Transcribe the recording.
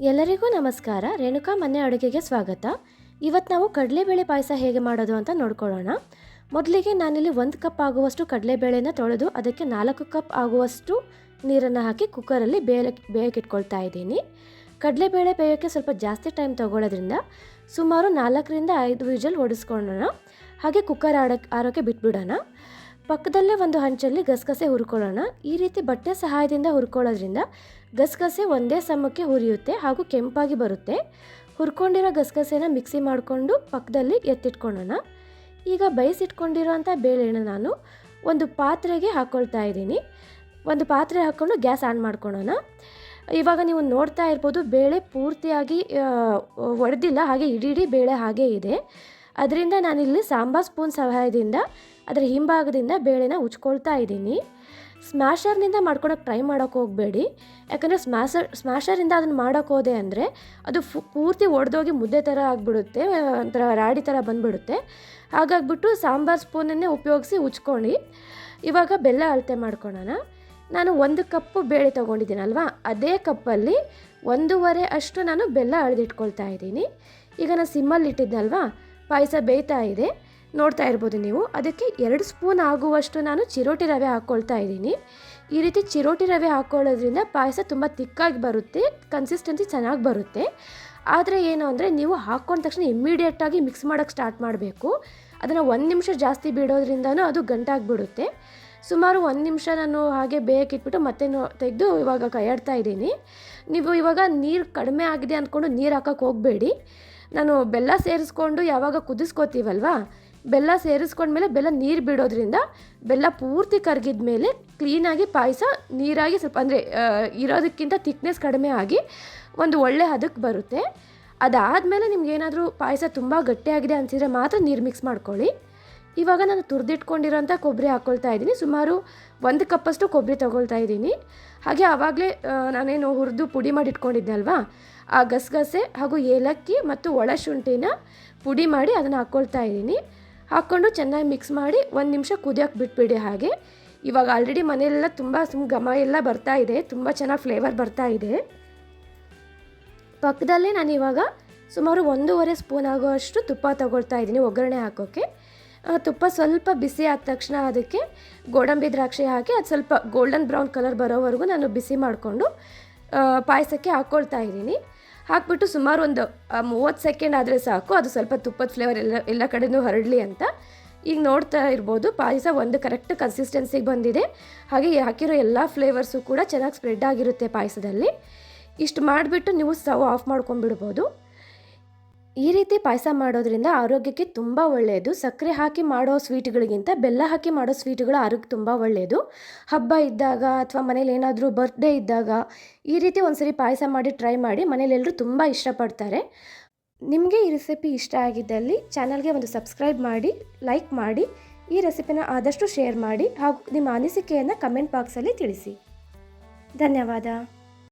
ಎಲ್ಲರಿಗೂ ನಮಸ್ಕಾರ. ರೇಣುಕಾ ಮನೆ ಅಡುಗೆಗೆ ಸ್ವಾಗತ. ಇವತ್ತು ನಾವು ಕಡಲೆಬೇಳೆ ಪಾಯಸ ಹೇಗೆ ಮಾಡೋದು ಅಂತ ನೋಡ್ಕೊಳ್ಳೋಣ. ಮೊದಲಿಗೆ ನಾನಿಲ್ಲಿ ಒಂದು ಕಪ್ ಆಗುವಷ್ಟು ಕಡಲೆಬೇಳೆನ ತೊಳೆದು ಅದಕ್ಕೆ ನಾಲ್ಕು ಕಪ್ ಆಗುವಷ್ಟು ನೀರನ್ನು ಹಾಕಿ ಕುಕ್ಕರಲ್ಲಿ ಬೇಳೆ ಬೇಯಕ್ಕಿಟ್ಕೊಳ್ತಾ ಇದ್ದೀನಿ. ಕಡಲೆಬೇಳೆ ಬೇಯೋಕ್ಕೆ ಸ್ವಲ್ಪ ಜಾಸ್ತಿ ಟೈಮ್ ತೊಗೊಳೋದ್ರಿಂದ ಸುಮಾರು ನಾಲ್ಕರಿಂದ ಐದು ವಿಜಲ್ ಹೊಡಿಸ್ಕೊಳ್ಳೋಣ ಹಾಗೆ ಕುಕ್ಕರ್ ಆಡಕ್ಕೆ ಆರೋಕ್ಕೆ ಬಿಟ್ಬಿಡೋಣ. ಪಕ್ಕದಲ್ಲೇ ಒಂದು ಹಂಚಲ್ಲಿ ಗಸಗಸೆ ಹುರ್ಕೊಳ್ಳೋಣ. ಈ ರೀತಿ ಬಟ್ಟೆ ಸಹಾಯದಿಂದ ಹುರ್ಕೊಳ್ಳೋದ್ರಿಂದ ಗಸಗಸೆ ಒಂದೇ ಸಮಕ್ಕೆ ಹುರಿಯುತ್ತೆ ಹಾಗೂ ಕೆಂಪಾಗಿ ಬರುತ್ತೆ. ಹುರ್ಕೊಂಡಿರೋ ಗಸಗಸೆನ ಮಿಕ್ಸಿ ಮಾಡಿಕೊಂಡು ಪಕ್ಕದಲ್ಲಿ ಎತ್ತಿಟ್ಕೊಳ್ಳೋಣ. ಈಗ ಬೇಯಿಸಿಟ್ಕೊಂಡಿರೋಂಥ ಬೇಳೆನ ನಾನು ಒಂದು ಪಾತ್ರೆಗೆ ಹಾಕ್ಕೊಳ್ತಾ ಇದ್ದೀನಿ. ಒಂದು ಪಾತ್ರೆ ಹಾಕ್ಕೊಂಡು ಗ್ಯಾಸ್ ಆನ್ ಮಾಡ್ಕೊಳ್ಳೋಣ. ಇವಾಗ ನೀವು ನೋಡ್ತಾ ಇರ್ಬೋದು ಬೇಳೆ ಪೂರ್ತಿಯಾಗಿ ಒಡೆದಿಲ್ಲ, ಹಾಗೆ ಇಡೀ ಇಡೀ ಬೇಳೆ ಹಾಗೇ ಇದೆ. ಅದರಿಂದ ನಾನಿಲ್ಲಿ ಸಾಂಬಾರ್ ಸ್ಪೂನ್ ಸಹಾಯದಿಂದ ಅದರ ಹಿಂಭಾಗದಿಂದ ಬೇಳೆನ ಉಚ್ಕೊಳ್ತಾ ಇದ್ದೀನಿ. ಸ್ಮ್ಯಾಶರ್ನಿಂದ ಮಾಡ್ಕೊಳಕ್ಕೆ ಟ್ರೈ ಮಾಡೋಕ್ಕೆ ಹೋಗಬೇಡಿ. ಯಾಕಂದರೆ ಸ್ಮ್ಯಾಶರ್ ಸ್ಮ್ಯಾಶರಿಂದ ಅದನ್ನು ಮಾಡೋಕ್ಕೋದೆ ಅಂದರೆ ಅದು ಫು, ಪೂರ್ತಿ ಒಡೆದೋಗಿ ಮುದ್ದೆ ಥರ ಆಗಿಬಿಡುತ್ತೆ, ಒಂಥರ ರಾಡಿ ಥರ ಬಂದುಬಿಡುತ್ತೆ. ಹಾಗಾಗ್ಬಿಟ್ಟು ಸಾಂಬಾರ್ ಸ್ಪೂನನ್ನೇ ಉಪಯೋಗಿಸಿ ಉಚ್ಕೊಂಡು ಇವಾಗ ಬೆಲ್ಲ ಅಳತೆ ಮಾಡ್ಕೊಳ್ಳೋಣ ನಾನು ಒಂದು ಕಪ್ಪು ಬೇಳೆ ತೊಗೊಂಡಿದ್ದೀನಲ್ವಾ? ಅದೇ ಕಪ್ಪಲ್ಲಿ ಒಂದೂವರೆ ಅಷ್ಟು ನಾನು ಬೆಲ್ಲ ಅಳೆದಿಟ್ಕೊಳ್ತಾ ಇದ್ದೀನಿ. ಈಗ ನಾನು ಸಿಮ್ಮಲ್ಲಿ ಇಟ್ಟಿದ್ನಲ್ವಾ? ಪಾಯಸ ಬೇಯ್ತಾ ಇದೆ. ನೋಡ್ತಾ ಇರ್ಬೋದು ನೀವು. ಅದಕ್ಕೆ ಎರಡು ಸ್ಪೂನ್ ಆಗುವಷ್ಟು ನಾನು ಚಿರೋಟಿ ರವೆ ಹಾಕ್ಕೊಳ್ತಾ ಇದ್ದೀನಿ. ಈ ರೀತಿ ಚಿರೋಟಿ ರವೆ ಹಾಕ್ಕೊಳ್ಳೋದ್ರಿಂದ ಪಾಯಸ ತುಂಬ ತಿಕ್ಕಾಗಿ ಬರುತ್ತೆ ಕನ್ಸಿಸ್ಟೆನ್ಸಿ ಚೆನ್ನಾಗಿ ಬರುತ್ತೆ. ಆದರೆ ಏನು ಅಂದರೆ ನೀವು ಹಾಕ್ಕೊಂಡ ತಕ್ಷಣ ಇಮ್ಮಿಡಿಯೇಟಾಗಿ ಮಿಕ್ಸ್ ಮಾಡೋಕ್ಕೆ ಸ್ಟಾರ್ಟ್ ಮಾಡಬೇಕು. ಅದನ್ನು ಒಂದು ನಿಮಿಷ ಜಾಸ್ತಿ ಬಿಡೋದ್ರಿಂದನೂ ಅದು ಗಂಟಾಗಿಬಿಡುತ್ತೆ. ಸುಮಾರು ಒಂದು ನಿಮಿಷ ನಾನು ಹಾಗೆ ಬೇಕಿಟ್ಬಿಟ್ಟು ಮತ್ತೆ ತೆಗೆದು ಇವಾಗ ಕೈಯಾಡ್ತಾ ಇದ್ದೀನಿ. ನೀವು ಇವಾಗ ನೀರು ಕಡಿಮೆ ಆಗಿದೆ ಅಂದ್ಕೊಂಡು ನೀರು ಹಾಕೋಕ್ಕೆ ಹೋಗಬೇಡಿ. ನಾನು ಬೆಲ್ಲ ಸೇರಿಸ್ಕೊಂಡು ಯಾವಾಗ ಕುದಿಸ್ಕೋತೀವಲ್ವಾ? ಬೆಲ್ಲ ಸೇರಿಸ್ಕೊಂಡ್ಮೇಲೆ ಬೆಲ್ಲ ನೀರು ಬಿಡೋದ್ರಿಂದ ಬೆಲ್ಲ ಪೂರ್ತಿ ಕರಗಿದ ಮೇಲೆ ಕ್ಲೀನಾಗಿ ಪಾಯಸ ನೀರಾಗಿ ಸ್ವಲ್ಪ ಅಂದರೆ ಇರೋದಕ್ಕಿಂತ ತಿಕ್ನೆಸ್ ಕಡಿಮೆ ಆಗಿ ಒಂದು ಒಳ್ಳೆ ಹದಕ್ಕೆ ಬರುತ್ತೆ. ಅದಾದಮೇಲೆ ನಿಮ್ಗೇನಾದರೂ ಪಾಯಸ ತುಂಬ ಗಟ್ಟಿಯಾಗಿದೆ ಅನಿಸಿದ್ರೆ ಮಾತ್ರ ನೀರು ಮಿಕ್ಸ್ ಮಾಡ್ಕೊಳ್ಳಿ. ಇವಾಗ ನಾನು ತುರಿದಿಟ್ಕೊಂಡಿರೋಂಥ ಕೊಬ್ಬರಿ ಹಾಕ್ಕೊಳ್ತಾ ಇದ್ದೀನಿ. ಸುಮಾರು ಒಂದು ಕಪ್ಪಷ್ಟು ಕೊಬ್ಬರಿ ತೊಗೊಳ್ತಾ ಇದ್ದೀನಿ. ಹಾಗೆ ಆವಾಗಲೇ ನಾನೇನು ಹುರಿದು ಪುಡಿ ಮಾಡಿ ಇಟ್ಕೊಂಡಿದ್ದೆ ಅಲ್ವಾ? ಆ ಗಸಗಸೆ ಹಾಗೂ ಏಲಕ್ಕಿ ಮತ್ತು ಒಳಶುಂಠಿನ ಪುಡಿ ಮಾಡಿ ಅದನ್ನು ಹಾಕ್ಕೊಳ್ತಾ ಇದ್ದೀನಿ. ಹಾಕ್ಕೊಂಡು ಚೆನ್ನಾಗಿ ಮಿಕ್ಸ್ ಮಾಡಿ ಒಂದು ನಿಮಿಷ ಕುದಿಯೋಕೆ ಬಿಟ್ಬಿಡಿ ಹಾಗೆ. ಇವಾಗ ಆಲ್ರೆಡಿ ಮನೆಯೆಲ್ಲ ತುಂಬ ಸುಮ್ ಘಮ ಎಲ್ಲ ಬರ್ತಾ ಇದೆ, ತುಂಬ ಚೆನ್ನಾಗಿ ಫ್ಲೇವರ್ ಬರ್ತಾ ಇದೆ. ಪಕ್ಕದಲ್ಲೇ ನಾನು ಇವಾಗ ಸುಮಾರು ಒಂದೂವರೆ ಸ್ಪೂನ್ ಆಗುವಷ್ಟು ತುಪ್ಪ ತಗೊಳ್ತಾ ಇದ್ದೀನಿ ಒಗ್ಗರಣೆ ಹಾಕೋಕ್ಕೆ ತುಪ್ಪ ಸ್ವಲ್ಪ ಬಿಸಿ ಆದ ತಕ್ಷಣ ಅದಕ್ಕೆ ಗೋಡಂಬಿ ದ್ರಾಕ್ಷಿ ಹಾಕಿ ಅದು ಸ್ವಲ್ಪ ಗೋಲ್ಡನ್ ಬ್ರೌನ್ ಕಲರ್ ಬರೋವರೆಗೂ ನಾನು ಬಿಸಿ ಮಾಡಿಕೊಂಡು ಪಾಯಸಕ್ಕೆ ಹಾಕ್ಕೊಳ್ತಾ ಇದ್ದೀನಿ. ಹಾಕ್ಬಿಟ್ಟು ಸುಮಾರು ಒಂದು ಮೂವತ್ತು ಸೆಕೆಂಡ್ ಆದರೆ ಸಾಕು. ಅದು ಸ್ವಲ್ಪ ತುಪ್ಪದ ಫ್ಲೇವರ್ ಎಲ್ಲ ಎಲ್ಲ ಕಡೆಯೂ ಹರಡಲಿ ಅಂತ. ಈಗ ನೋಡ್ತಾ ಇರ್ಬೋದು, ಪಾಯಸ ಒಂದು ಕರೆಕ್ಟ್ ಕನ್ಸಿಸ್ಟೆನ್ಸಿಗೆ ಬಂದಿದೆ. ಹಾಗೆ ಹಾಕಿರೋ ಎಲ್ಲ ಫ್ಲೇವರ್ಸು ಕೂಡ ಚೆನ್ನಾಗಿ ಸ್ಪ್ರೆಡ್ ಆಗಿರುತ್ತೆ ಪಾಯಸದಲ್ಲಿ. ಇಷ್ಟು ಮಾಡಿಬಿಟ್ಟು ನೀವು ಸ್ಟವ್ ಆಫ್ ಮಾಡ್ಕೊಂಡ್ಬಿಡ್ಬೋದು. ಈ ರೀತಿ ಪಾಯಸ ಮಾಡೋದ್ರಿಂದ ಆರೋಗ್ಯಕ್ಕೆ ತುಂಬ ಒಳ್ಳೆಯದು. ಸಕ್ಕರೆ ಹಾಕಿ ಮಾಡೋ ಸ್ವೀಟ್ಗಳಿಗಿಂತ ಬೆಲ್ಲ ಹಾಕಿ ಮಾಡೋ ಸ್ವೀಟ್ಗಳು ಆರೋಗ್ಯ ತುಂಬ ಒಳ್ಳೆಯದು. ಹಬ್ಬ ಇದ್ದಾಗ ಅಥವಾ ಮನೇಲಿ ಏನಾದರೂ ಬರ್ತ್ಡೇ ಇದ್ದಾಗ ಈ ರೀತಿ ಒಂದ್ಸರಿ ಪಾಯಸ ಮಾಡಿ ಟ್ರೈ ಮಾಡಿ ಮನೇಲೆಲ್ಲರೂ ತುಂಬ ಇಷ್ಟಪಡ್ತಾರೆ. ನಿಮಗೆ ಈ ರೆಸಿಪಿ ಇಷ್ಟ ಆಗಿದ್ದಲ್ಲಿ ಚಾನಲ್ಗೆ ಒಂದು ಸಬ್ಸ್ಕ್ರೈಬ್ ಮಾಡಿ ಲೈಕ್ ಮಾಡಿ, ಈ ರೆಸಿಪಿನ ಆದಷ್ಟು ಶೇರ್ ಮಾಡಿ ಹಾಗೂ ನಿಮ್ಮ ಅನಿಸಿಕೆಯನ್ನು ಕಮೆಂಟ್ ಬಾಕ್ಸಲ್ಲಿ ತಿಳಿಸಿ. ಧನ್ಯವಾದ.